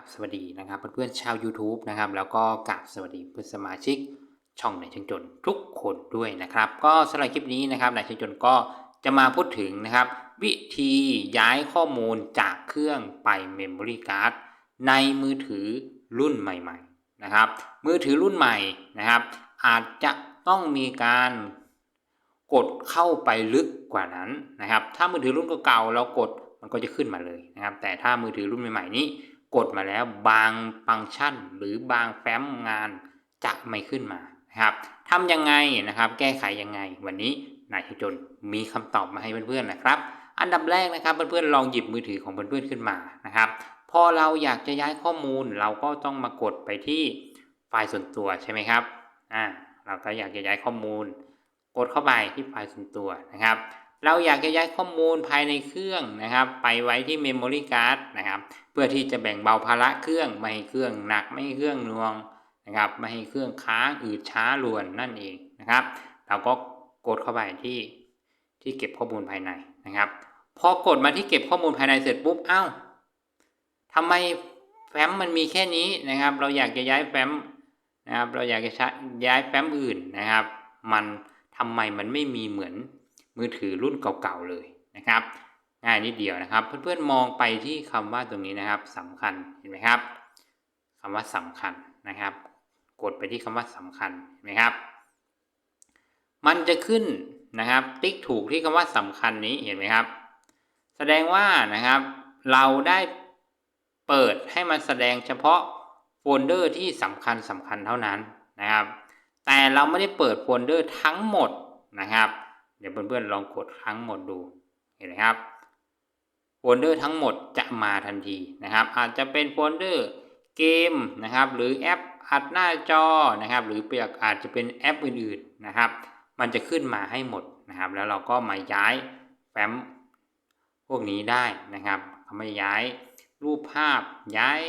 บสวัสดีนะครับเพื่อนๆชาว YouTube นะครับแล้วก็กราบสวัสดีเพื่อนสมาชิกช่องในายช่างจนทุกคนด้วยนะครับ ก็สำหรับคลิปนี้นะครับนายช่างจนก็จะมาพูดถึงนะครับ วิธีย้ายข้อมูลจากเครื่องไป Memory Card ในมือถือรุ่นใหม่ๆนะครับ มือถือรุ่นใหม่นะครับ อาจจะต้องมีการกดเข้าไปลึกกว่านั้นนะครับ ถ้ามือถือรุ่นเก่าๆเรากดมันก็จะขึ้นมาเลยนะครับ แต่ถ้ามือถือรุ่นใหม่ๆนี้ กดมาแล้วบางฟังก์ชัน หรือบางแฟ้มงานจะไม่ขึ้นมานะครับทำยังไงนะครับ แก้ไขยังไง วันนี้นายจนมีคำตอบมาให้เพื่อนๆนะครับ อันดับแรกนะครับเพื่อนๆลองหยิบมือถือของเพื่อนๆขึ้นมานะครับ พอเราอยากจะย้ายข้อมูลเราก็ต้องมากดไปที่ไฟล์ส่วนตัวใช่ไหมครับอ่าเราก็อยากจะย้ายข้อมูล กดเข้าไปที่ไฟล์ส่วนตัวนะครับ เราอยากจะย้ายข้อมูลภายในเครื่องนะครับ ไปไว้ที่ Memory Card นะครับ เพื่อที่จะแบ่งเบาภาระเครื่องไม่ให้เครื่องหนักไม่ให้เครื่องหน่วงนะครับ ไม่ให้เครื่องค้างอืดช้ารวนนั่นเองนะครับ เราก็กดเข้าไปที่ที่เก็บข้อมูลภายในนะครับ พอกดมาที่เก็บข้อมูลภายในเสร็จปุ๊บเอ้าทำไมแฟ้มมันมีแค่นี้นะครับ เราอยากจะย้ายแฟ้มนะครับ เราอยากจะย้ายแฟ้มอื่นนะครับ มันทำไมมันไม่มีเหมือน มือถือรุ่นเก่าๆเลยนะครับง่ายนิดเดียวนะครับ เพื่อนๆมองไปที่คำว่าตรงนี้นะครับสำคัญเห็นไหมครับคำว่าสำคัญนะครับ กดไปที่คำว่าสำคัญเห็นไหมครับ มันจะขึ้นนะครับ ติ๊กถูกที่คำว่าสำคัญนี้เห็นไหมครับ แสดงว่านะครับ เราได้เปิดให้มันแสดงเฉพาะโฟลเดอร์ที่สำคัญสำคัญเท่านั้นนะครับ แต่เราไม่ได้เปิดโฟลเดอร์ทั้งหมดนะครับ เดี๋ยวเพื่อนๆลองกดทั้งหมดดูเห็นไหมครับโฟลเดอร์ทั้งหมดจะมาทันทีนะครับ อาจจะเป็นโฟลเดอร์เกมนะครับ หรือแอปอัดหน้าจอนะครับ หรือเปียกอาจจะเป็นแอปอื่นๆนะครับ มันจะขึ้นมาให้หมดนะครับ แล้วเราก็มาย้ายแฟ้มพวกนี้ได้นะครับเอามาย้ายรูปภาพย้าย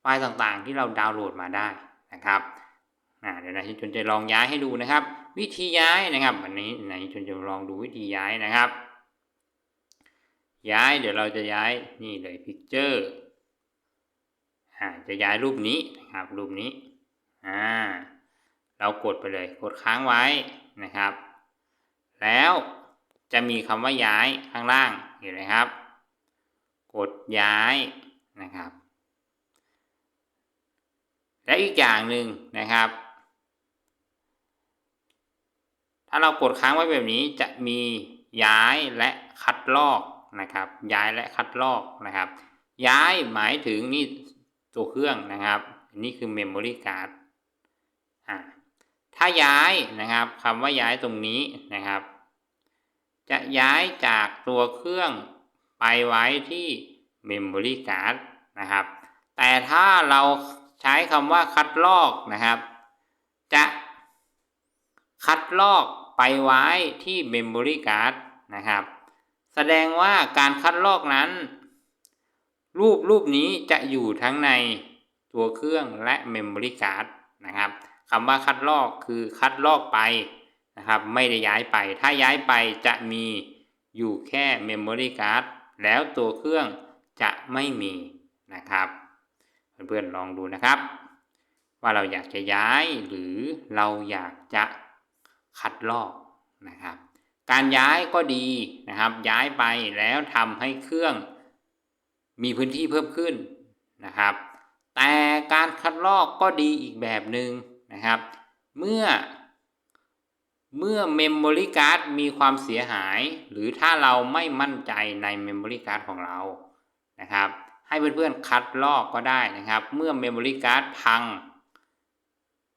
ไฟล์ต่างๆ ที่เราดาวน์โหลดมาได้นะครับเดี๋ยวนายชินจนจะลองย้ายให้ดูนะครับ วิธีย้ายนะครับวันนี้นายชินจนจะลองดูวิธีย้ายนะครับ ย้ายเดี๋ยวเราจะย้ายนี่เลยพิกเจอร์อ่าจะย้ายรูปนี้นะครับรูปนี้อ่าเรากดไปเลยกดค้างไว้นะครับ แล้วจะมีคำว่าย้ายข้างล่างเห็นไหมครับ กดย้ายนะครับ และอีกอย่างหนึ่งนะครับ ถ้าเรากดค้างไว้แบบนี้จะมีย้ายและคัดลอกนะครับ ย้ายและคัดลอกนะครับ ย้ายหมายถึงนี่ตัวเครื่องนะครับนนี้คือ Memory Card อ่าถ้าย้ายนะครับคำว่าย้ายตรงนี้นะครับ จะย้ายจากตัวเครื่องไปไว้ที่ Memory Card นะครับ แต่ถ้าเราใช้คำว่าคัดลอกนะครับ จะคัดลอก ไปไว้ที่ Memory Card นะครับ แสดงว่าการคัดลอกนั้น รูปรูปนี้จะอยู่ทั้งในตัวเครื่องและ Memory Card นะครับคำว่าคัดลอกคือคัดลอกไปนะครับ ไม่ได้ย้ายไป ถ้าย้ายไปจะมีอยู่แค่ Memory Card แล้วตัวเครื่องจะไม่มีนะครับ เพื่อนๆลองดูนะครับ ว่าเราอยากจะย้ายหรือเราอยากจะ คัดลอกนะครับ การย้ายก็ดีนะครับ ย้ายไปแล้วทำให้เครื่องมีพื้นที่เพิ่มขึ้นนะครับ แต่การคัดลอกก็ดีอีกแบบหนึ่งนะครับ เมื่อเมื่อเมมโมรี่การ์ดมีความเสียหาย หรือถ้าเราไม่มั่นใจในเมมโมรี่การ์ดของเรานะครับ ให้เพื่อนๆคัดลอกก็ได้นะครับ เมื่อเมมโมรี่การ์ดพัง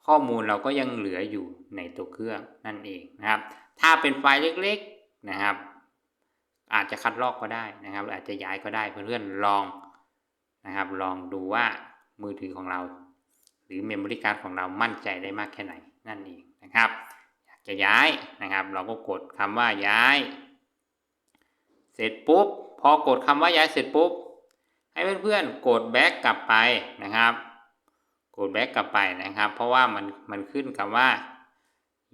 ข้อมูลเราก็ยังเหลืออยู่ในตัวเครื่องนั่นเองนะครับ ถ้าเป็นไฟล์เล็กๆนะครับ อาจจะคัดลอกก็ได้นะครับ อาจจะย้ายก็ได้เพื่อนๆลองนะครับ ลองดูว่ามือถือของเรา หรือเมมโมรี่การ์ดของเรามั่นใจได้มากแค่ไหนนั่นเองนะครับ อยากจะย้ายนะครับ เราก็กดคำว่าย้าย เสร็จปุ๊บพอกดคำว่าย้ายเสร็จปุ๊บให้เพื่อนๆกดแบ็กกลับไปนะครับ กดแบ็กกลับไปนะครับ เพราะว่ามันมันขึ้นกับว่า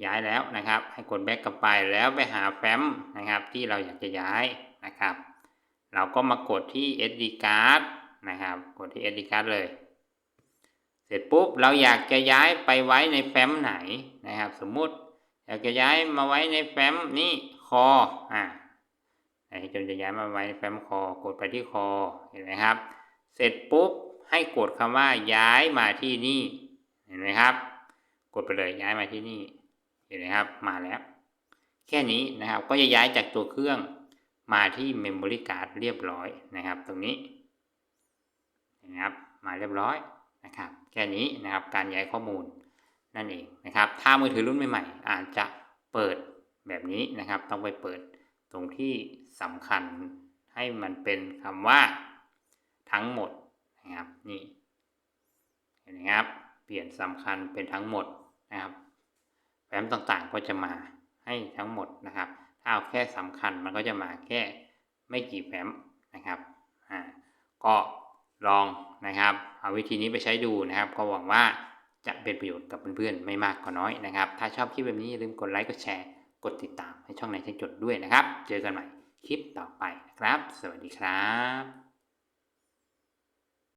ย้ายแล้วนะครับ ให้กดแบ็กกลับไปแล้วไปหาแฟ้มนะครับ ที่เราอยากจะย้ายนะครับ เราก็มากดที่ SD card นะครับ กดที่ SD card เลย เสร็จปุ๊บเราอยากจะย้ายไปไว้ในแฟ้มไหนนะครับ สมมุติอยากจะย้ายมาไว้ในแฟ้มนี่คออ่าไอ้จนจะย้ายมาไว้ในแฟ้มคอกดไปที่คอเห็นไหมครับ เสร็จปุ๊บ ให้กดคำว่าย้ายมาที่นี่ เห็นไหมครับ กดไปเลยย้ายมาที่นี่ เห็นไหมครับ มาแล้ว แค่นี้นะครับ ก็จะย้ายจากตัวเครื่องมาที่ Memory Card เรียบร้อยนะครับ ตรงนี้นไหมครับ มาเรียบร้อยนะครับ แค่นี้นะครับ การย้ายข้อมูลนั่นเองนะครับ ถ้ามือถือรุ่นใหม่ๆ อาจจะเปิดแบบนี้นะครับ ต้องไปเปิดตรงที่สำคัญให้มันเป็นคำว่าทั้งหมด นะครับนี่เห็นไหมครับ เปลี่ยนสำคัญเป็นทั้งหมดนะครับแฟ้มต่างๆก็จะมาให้ทั้งหมดนะครับ ถ้าเอาแค่สำคัญมันก็จะมาแค่ไม่กี่แฟ้มนะครับอ่าก็ลองนะครับ เอาวิธีนี้ไปใช้ดูนะครับ ก็หวังว่าจะเป็นประโยชน์กับเพื่อนๆไม่มากก็น้อยนะครับ ถ้าชอบคลิปแบบนี้อย่าลืมกดไลค์กดแชร์กดติดตามให้ช่องในช่างจดด้วยนะครับ เจอกันใหม่คลิปต่อไปนะครับ สวัสดีครับ